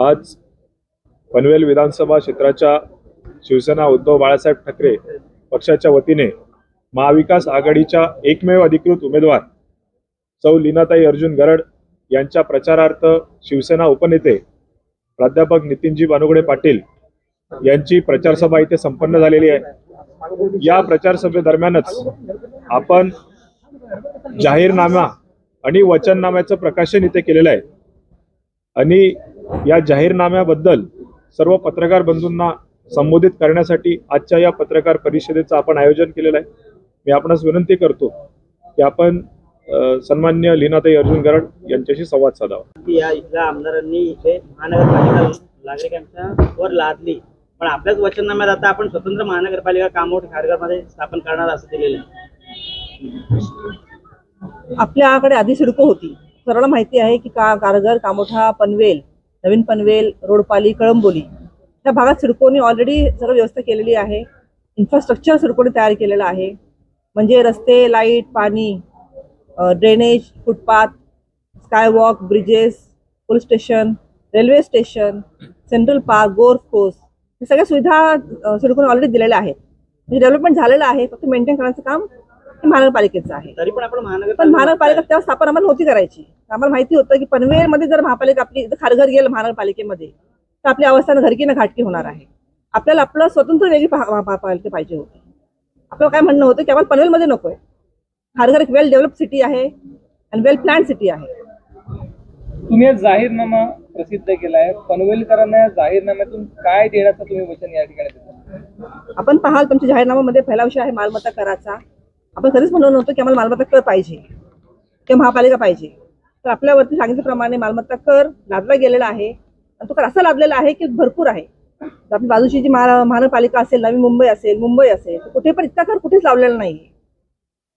आज पनवेल विधानसभा क्षेत्राच्या शिवसेना उद्धव बाळासाहेब ठाकरे पक्षाच्या वतीने महाविकास आघाडीच्या एकमेव अधिकृत उमेदवार सौ लीनाताई अर्जुन गरड यांच्या प्रचारार्थ शिवसेना उपनेते प्राध्यापक नितीनजी बानुगडे पाटील यांची प्रचार सभा इथे संपन्न झालेली आहे. या प्रचारसभेदरम्यानच आपण जाहीरनामा आणि वचननाम्याचं प्रकाशन इथे केलेलं आहे. आणि या जाहीरनाम्याबद्दल सर्व पत्रकार बंधूंना संबोधित करण्यासाठी आजच्या या पत्रकार परिषदेचं आपण आयोजन केलेलं आहे. मी आपणास विनंती करतो की आपण सन्मान्य लीनाताई अर्जुन गरड यांच्याशी संवाद साधावा. की या इथल्या आमदारांनी इथे महानगरपालिका नागरिकांच्या वर लादली पण आपल्याच वचननाम्यात आता आपण स्वतंत्र महानगरपालिका कामोठ खारघरमध्ये स्थापन करणार असं दिलेलं आहे. आपल्याकडे आधी सिडको होती. सर्वांना माहिती आहे की का कारगर कामोठा पनवेल नवीन पनवेल रोडपाली कळंबोली त्या भागात सिडकोनी ऑलरेडी सर्व व्यवस्था केलेली आहे. इन्फ्रास्ट्रक्चर सिडकोने तयार केलेलं आहे. म्हणजे रस्ते लाइट पाणी drainage footpath skywalk bridges police station railway station central park golf course हे सगळ्या सुविधा अ, सिडकोने ऑलरेडी दिलेल्या आहेत. म्हणजे डेव्हलपमेंट झालेलं आहे. फक्त मेंटेन करण्याचं काम हे महानगरपालिकेचं आहे. तरी पण आपण पण महानगरपालिका तेव्हा स्थापन आम्हाला नव्हती करायची. आम्हाला माहिती होतं की पनवेलमध्ये जर महापालिका आपली खारघर गेलं महानगरपालिकेमध्ये तर आपली अवस्था घरकी ना घाटकी होणार आहे. आपल्याला आपलं स्वतंत्र वेगळी महापालिका पाहिजे होती. आपलं काय म्हणणं होतं की आम्हाला पनवेलमध्ये नकोय खारघर एक वेल डेव्हलप सिटी आहे आणि वेल प्लॅन सिटी आहे. तुम्ही आज जाहीरनामा प्रसिद्ध केलाय. पनवेलकरांना या जाहीरनाम्यातून काय देण्याचं तुम्ही वचन या ठिकाणी देता? आपण पाहाल तुमच्या जाहीरनाम्यामध्ये पहिला विषय आहे मालमत्ता कराचा. आपण कधीच म्हणलो नव्हतो की आम्हाला मालमत्ता कर पाहिजे किंवा महापालिका पाहिजे. तर आपल्यावरती सांगितल्याप्रमाणे मालमत्ता कर लादला गेलेला आहे. आणि तो कर असा लादलेला आहे की भरपूर आहे. तर आपली बाजूची जी महा महानगरपालिका असेल नवी मुंबई असेल मुंबई असेल तर कुठे पण इतका कर कुठेच लावलेला नाही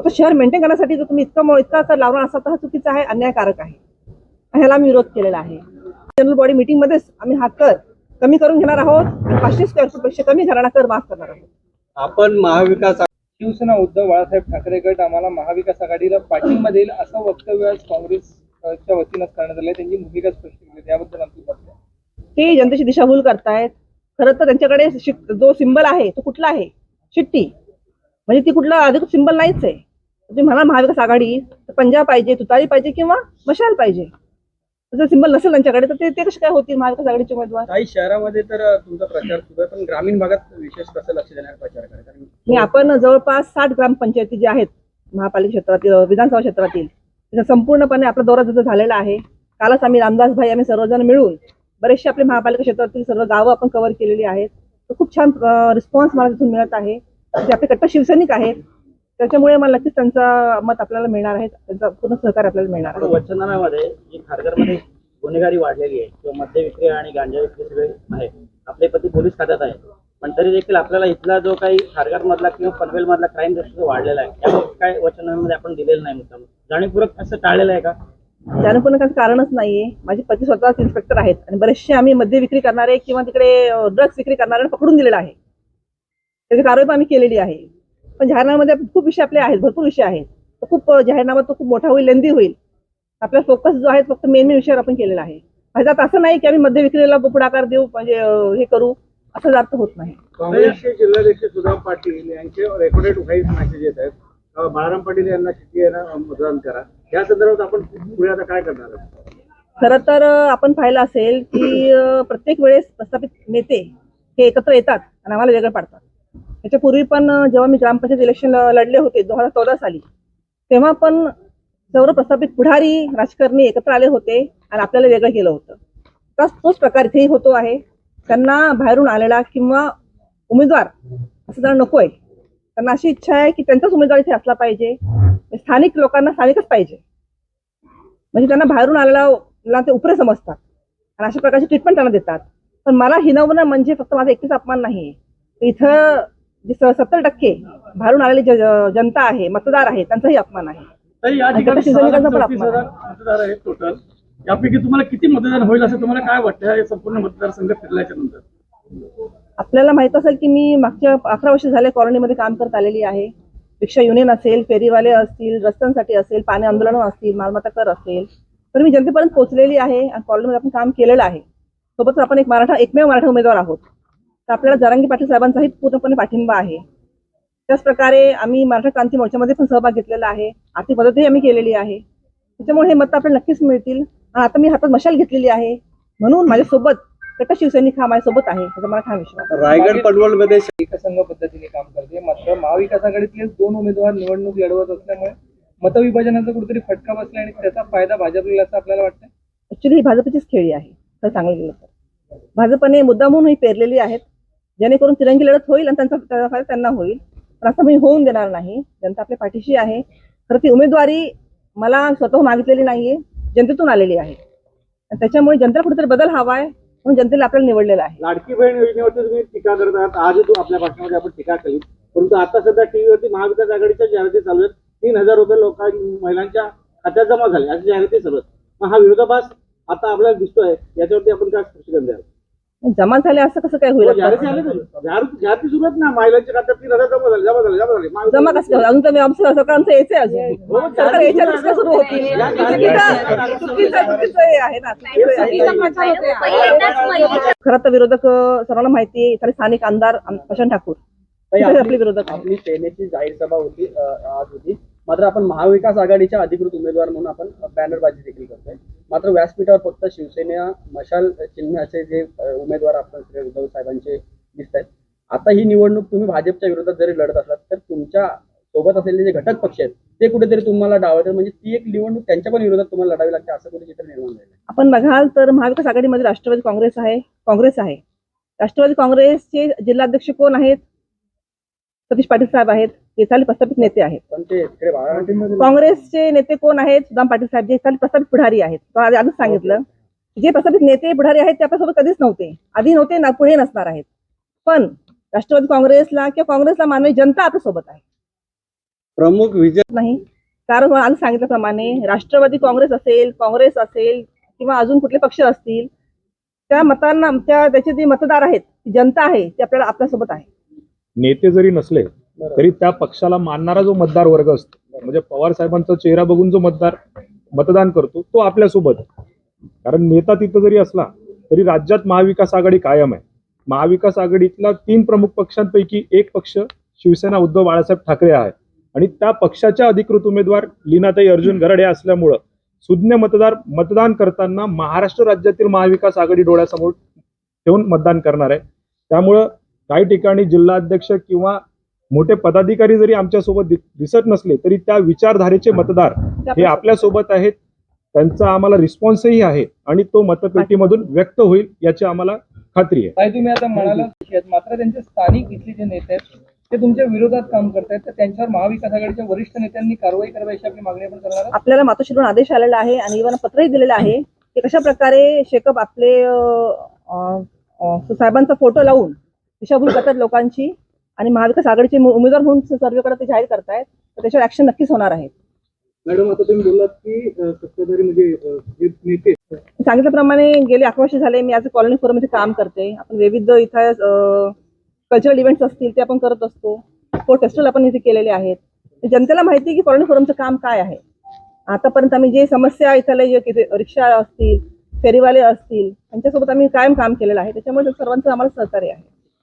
आता शहर मेंटेन करण्यासाठी जर तुम्ही इतका इतका कर लावणार असा तर हा चुकीचा आहे अन्यायकारक आहे. ह्याला आम्ही विरोध केलेला आहे. जनरल बॉडी मीटिंगमध्येच आम्ही हा कर कमी करून घेणार आहोत. पाचशे स्क्वेअर फूटपेक्षा कमी घराणा कर माफ करणार आहोत. आपण महाविकास शिवसेना उद्धव बाळासाहेब ठाकरे गट आम्हाला महाविकास आघाडीला पाठिंबा देईल असं वक्तव्य आज काँग्रेसच्या वतीनं करण्यात आलंय. त्यांची भूमिका स्पष्ट केली त्याबद्दल आमची मत ते जनतेची दिशाभूल करतायत. खरं तर त्यांच्याकडे जो सिंबल आहे तो कुठला आहे? शिट्टी. म्हणजे ती कुठला अधिक सिंबल नाहीच आहे. तुम्ही म्हणा महाविकास आघाडी पंजाब पाहिजे तुतारी पाहिजे किंवा मशाल पाहिजे? जर सिंबल नसेल त्यांच्याकडे तर ते ते कसे काय होतील महाविकास आघाडीचे उमेदवार? काही शहरामध्ये तर तुमचा प्रचार सुरू आहे पण ग्रामीण भागात विशेष कसं लक्ष देणार प्रचाराकडे कारण मी आपण जवळपास साठ ग्रामपंचायती ज्या आहेत महापालिका क्षेत्रातील विधानसभा क्षेत्रातील त्याचा संपूर्णपणे आपला दौरा जसा झालेला आहे कालच आम्ही रामदास भाई आम्ही सर्वजण मिळून बरेचसे आपले महापालिका क्षेत्रातील सर्व गावं आपण कव्हर केलेली आहेत. तर खूप छान रिस्पॉन्स मला तिथून मिळत आहे. जे आपले कट्टर शिवसैनिक आहेत त्याच्यामुळे मला नक्कीच त्यांचा मत आपल्याला मिळणार आहे त्यांचा पूर्ण सहकार्य आपल्याला मिळणार आहे. वचननाम्यामध्ये जी खारघरमध्ये गुन्हेगारी वाढलेली आहे किंवा मद्य विक्री आणि गांजा विक्री सगळे आहे आपले पती पोलीस खात्यात आहे पण तरी देखील आपल्याला इथला जो काही खारघर मधला किंवा पनवेल मधला क्राईम रेट वाढलेला आहे त्यामुळे काय वचननाम्यामध्ये आपण दिलेलं नाही मुद्दाम. जाणीवपूर्वक असं टाळलेलं आहे का? त्यानं काही कारणच नाहीये. माझे पती स्वतःच इन्स्पेक्टर आहेत आणि बरेचसे आम्ही मद्य विक्री करणारे किंवा तिकडे ड्रग्स विक्री करणाऱ्यांना पकडून दिलेलं आहे. त्याची कारवाई पण आम्ही केलेली आहे. पण जाहीरनाम्यामध्ये खूप विषय आपले आहेत भरपूर विषय आहेत. तो खूप जाहीरनामा तो खूप मोठा होईल लेंदी होईल. आपला फोकस जो आहे फक्त मेन मेन विषयावर आपण केलेला आहे. माझ्यात असं नाही की आम्ही मद्य विक्रीला पुढाकार देऊ म्हणजे हे करू असं अर्थ होत नाही. काँग्रेसचे जिल्हाध्यक्ष सुधाम पाटील यांचे रेकॉर्डेड व्हाईस मेसेज येत आहेत. बाळाराम पाटील यांना यांना मतदान करा. या संदर्भात आपण पुढे आता काय करणार आहोत? खरं तर आपण पाहिलं असेल की प्रत्येक वेळेस प्रस्थापित नेते हे एकत्र येतात आणि आम्हाला वेगळं पाडतात. त्याच्यापूर्वी पण जेव्हा मी ग्रामपंचायत इलेक्शन लढले होते दोन हजार चौदा साली तेव्हा पण सर्व प्रस्थापित पुढारी राजकारणी एकत्र आले होते आणि आपल्याला वेगळं केलं होतं. तोच तोच प्रकार इथेही होतो आहे. त्यांना बाहेरून आलेला किंवा उमेदवार असं जरा नको आहे त्यांना अशी इच्छा आहे की त्यांचाच उमेदवार इथे असला पाहिजे. म्हणजे स्थानिक लोकांना स्थानिकच पाहिजे. म्हणजे त्यांना बाहेरून आलेला ते उपरे समजतात आणि अशा प्रकारची ट्रीटमेंट त्यांना देतात. पण मला हिनवणं म्हणजे फक्त माझा एकटीच अपमान नाही इथं जे सत्तर टक्के बाहेरून आलेली जनता आहे मतदार आहे त्यांचाही अपमान आहे. मतदार आहेत टोटल यापैकी तुम्हाला किती मतदान होईल असं तुम्हाला काय वाटतं संपूर्ण मतदारसंघ फिरल्याच्या नंतर. आपल्याला माहीत असेल की मी मागच्या अकरा वर्ष झाले कॉलनीमध्ये काम करत आलेली आहे. रिक्षा युनियन असेल फेरीवाले असतील रस्त्यांसाठी असेल पाणी आंदोलन असतील मालमत्ता कर असेल. तर मी जनतेपर्यंत पोहोचलेली आहे आणि कॉलनीमध्ये आपण काम केलेलं आहे. सोबतच आपण एक मराठा एकमेव मराठा उमेदवार आहोत. तर आपल्याला जरांगी पाटील साहेबांचाही पूर्णपणे पाठिंबा आहे. त्याच प्रकारे आम्ही मराठा क्रांती मोर्चामध्ये पण सहभाग घेतलेला आहे. आर्थिक मदतही आम्ही केलेली आहे. त्याच्यामुळे हे मत आपल्याला नक्कीच मिळतील. आणि आता मी हातात मशाल घेतलेली आहे. म्हणून माझ्यासोबत कट्टर शिवसैनिक हा माझ्यासोबत आहे. याचा मला ठाम विश्वास. रायगड पनवेल मध्ये एकसंघ पद्धतीने काम करते. मात्र महाविकास आघाडीतले दोन उमेदवार निवडणूक लढवत असल्यामुळे मतविभाजनाचा कुठेतरी फटका बसला आणि त्याचा फायदा भाजपला असं आपल्याला वाटतं ऍक्च्युली ही भाजपचीच खेळी आहे. तर चांगलं गेलं तर. भाजपने मुद्दा म्हणून ही पेरलेली आहेत. जेणेकरून तिरंगी लढत होईल आणि त्यांचा त्याचा फायदा त्यांना होईल. पण असं मी होऊन देणार नाही. जनता आपल्या पाठीशी आहे. खरं ती उमेदवारी मला स्वतः मागितलेली नाहीये. जनतेतून आलेली आहे. त्याच्यामुळे जनतेला कुठेतरी बदल हवा आहे म्हणून जनतेला आपल्याला निवडलेला आहे. लाडकी बहीण योजनेवरती तुम्ही टीका करत आहात. आज तू आपल्या भाषणामध्ये आपण टीका केली. परंतु आता सध्या टीव्हीवरती महाविकास आघाडीच्या जाहिराती चालू आहेत. तीन हजार रुपये लोक महिलांच्या खात्यात जमा झाले. अशी जाहिराती चालू आहेत. मग हा विरोधाभास आता आपल्याला दिसतोय. याच्यावरती आपण काय स्पष्टीकरण द्याल? जमा झाले असं कसं काय होईल? हो, ना. महिलांच्या खात्यात तीन हजार जमा झाले जमा झाले जमा झाले. महाविकास जमा कसं काय? अजून तर मी आमचं सरकार आमचं यायचं आहे अजून. सरकार यायच्या काय सुरू होतील चुकीचं हे आहे ना. खरं तर विरोधक सर्वांना माहिती आहे इथले स्थानिक आमदार आम- प्रशांत ठाकूर. हे आपली विरोधक आपली सेनेची जाहीर सभा होती आज होती. मात्र आपण महाविकास आघाडीच्या अधिकृत उमेदवार म्हणून आपण बॅनरबाजी देखील करतोय. मात्र व्यासपीठावर फक्त शिवसेना मशाल चिन्हाचे जे उमेदवार आपण श्री उद्धव साहेबांचे दिसत आहेत. आता ही निवडणूक तुम्ही भाजपच्या विरोधात जरी लढत असलात तर तुमच्यासोबत असलेले जे घटक पक्ष आहेत ते कुठेतरी तुम्हाला डावतात म्हणजे ती एक निवडणूक त्यांच्या पण विरोधात तुम्हाला लढावी लागते असं कुठे चित्र निर्माण झालं आपण बघाल तर महाविकास आघाडीमध्ये राष्ट्रवादी काँग्रेस आहे काँग्रेस आहे. राष्ट्रवादी काँग्रेसचे जिल्हाध्यक्ष कोण आहेत? सतीश पाटील साहेब आहेत ते चाली प्रस्थापित नेते आहेत. काँग्रेसचे नेते कोण आहेत सुदाम पाटील साहेब जे चाली प्रस्थापित पुढारी आहेत. आधीच सांगितलं. जे प्रस्थापित नेते पुढारी आहेत ते आपल्यासोबत कधीच नव्हते. आधी नव्हते ना पुढे नसणार आहेत. पण राष्ट्रवादी काँग्रेसला किंवा काँग्रेसला मानवी जनता आपल्यासोबत आहे. प्रमुख विजय नाही. कारण आधी सांगितल्याप्रमाणे राष्ट्रवादी काँग्रेस असेल काँग्रेस असेल किंवा अजून कुठले पक्ष असतील त्या मतांना त्या त्याचे जे मतदार आहेत ती जनता आहे ती आपल्याला आपल्यासोबत आहे. नेते जरी नसले तरी त्या पक्षाला मानणारा जो मतदार वर्ग असतो म्हणजे पवार साहेबांचा चेहरा बघून जो मतदार मतदान करतो तो आपल्यासोबत. कारण नेता तिथं जरी असला तरी राज्यात महाविकास आघाडी कायम आहे. महाविकास आघाडीतला तीन प्रमुख पक्षांपैकी एक पक्ष शिवसेना उद्धव बाळासाहेब ठाकरे आहे. आणि त्या पक्षाच्या अधिकृत उमेदवार लीनाताई अर्जुन गरड या असल्यामुळं सुज्ञ मतदार मतदान करताना महाराष्ट्र राज्यातील महाविकास आघाडी डोळ्यासमोर ठेवून मतदान करणार आहे. त्यामुळं काही ठिकाणी जिल्हाध्यक्ष किंवा मोठे पदाधिकारी जरी आमच्यासोबत दिसत नसले तरी त्या विचारधारेचे मतदार हे आपल्यासोबत आहेत. त्यांचा आम्हाला रिस्पॉन्सही आहे आणि तो मतपेटीमधून व्यक्त होईल याची आम्हाला खात्री आहे. तुम्ही आता म्हणाला मात्र त्यांचे स्थानिक इथले जे नेते आहेत ते तुमच्या विरोधात काम करतायत तर त्यांच्यावर महाविकास आघाडीच्या वरिष्ठ नेत्यांनी कारवाई करावी अशी आपली मागणी आपण करणार. आपल्याला मातोश्रीकडून आदेश आलेला आहे आणि इव्हन पत्रही दिलेलं आहे की कशा प्रकारे शेकअप आपले अं, अं, अं, साहेबांचा फोटो लावून दिशाभूल करतात लोकांची आणि महाविकास आघाडीचे उमे- उमेदवार म्हणून सर्वेकडे ते जाहीर करतायत तर त्याच्यावर ऍक्शन नक्कीच होणार आहे. मॅडम आता तुम्ही बोललात की सत्ताधारी म्हणजे सांगितल्याप्रमाणे गेले अकरा वर्ष झाले मी आज कॉलनी फोरममध्ये काम करते. आपण विविध इथं कल्चरल इव्हेंट्स असतील ते आपण करत असतो. स्पोर्ट फेस्टिवल आपण इथे केलेले आहेत. जनतेला माहिती आहे की कॉलनी फोरमचं काम काय आहे. आतापर्यंत आम्ही जे समस्या जे किती रिक्षा असतील फेरीवाले असतील त्यांच्यासोबत आम्ही कायम काम केलेलं आहे. त्याच्यामुळे सर्वांचं आम्हाला सहकार्य आहे.